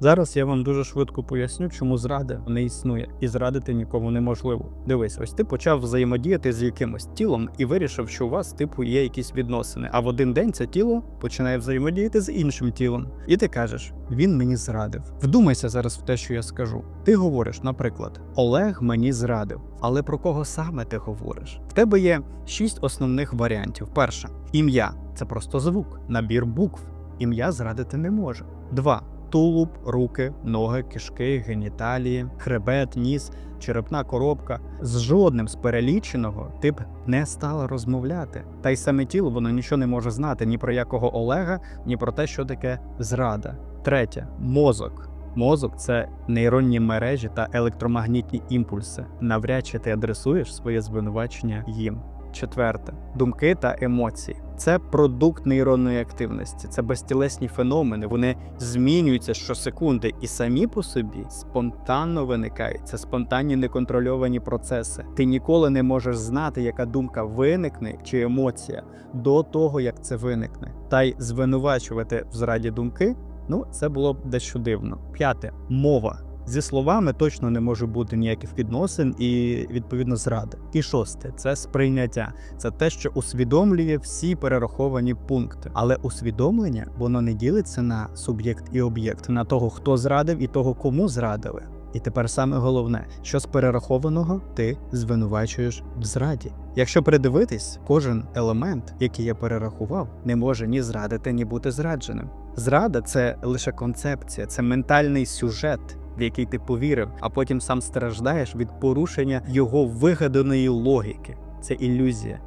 Зараз я вам дуже швидко поясню, чому зрада не існує, і зрадити нікому неможливо. Дивись, ось ти почав взаємодіяти з якимось тілом і вирішив, що у вас типу є якісь відносини. А в один день це тіло починає взаємодіяти з іншим тілом. І ти кажеш, він мені зрадив. Вдумайся зараз в те, що я скажу. Ти говориш, наприклад, Олег мені зрадив. Але про кого саме ти говориш? В тебе є шість основних варіантів. Перше ім'я це просто звук, набір букв. Ім'я зрадити не може. Два тулуб, руки, ноги, кишки, геніталії, хребет, ніс, черепна коробка. З жодним з переліченого ти б не стала розмовляти. Та й саме тіло воно нічого не може знати ні про якого Олега, ні про те, що таке зрада. Третє мозок. Мозок це нейронні мережі та електромагнітні імпульси. Навряд чи ти адресуєш своє звинувачення їм. Четверте думки та емоції. Це продукт нейронної активності, це безтілесні феномени. Вони змінюються щосекунди і самі по собі спонтанно виникають. Це спонтанні неконтрольовані процеси. Ти ніколи не можеш знати, яка думка виникне чи емоція до того, як це виникне. Та й звинувачувати в зраді думки. Ну, це було б дещо дивно. П'яте мова. Зі словами точно не може бути ніяких відносин і відповідно зради. І шосте це сприйняття. Це те, що усвідомлює всі перераховані пункти. Але усвідомлення воно не ділиться на суб'єкт і об'єкт, на того, хто зрадив, і того, кому зрадили. І тепер саме головне, що з перерахованого ти звинувачуєш в зраді. Якщо придивитись, кожен елемент, який я перерахував, не може ні зрадити, ні бути зрадженим. Зрада це лише концепція, це ментальний сюжет, в який ти повірив, а потім сам страждаєш від порушення його вигаданої логіки. Це ілюзія.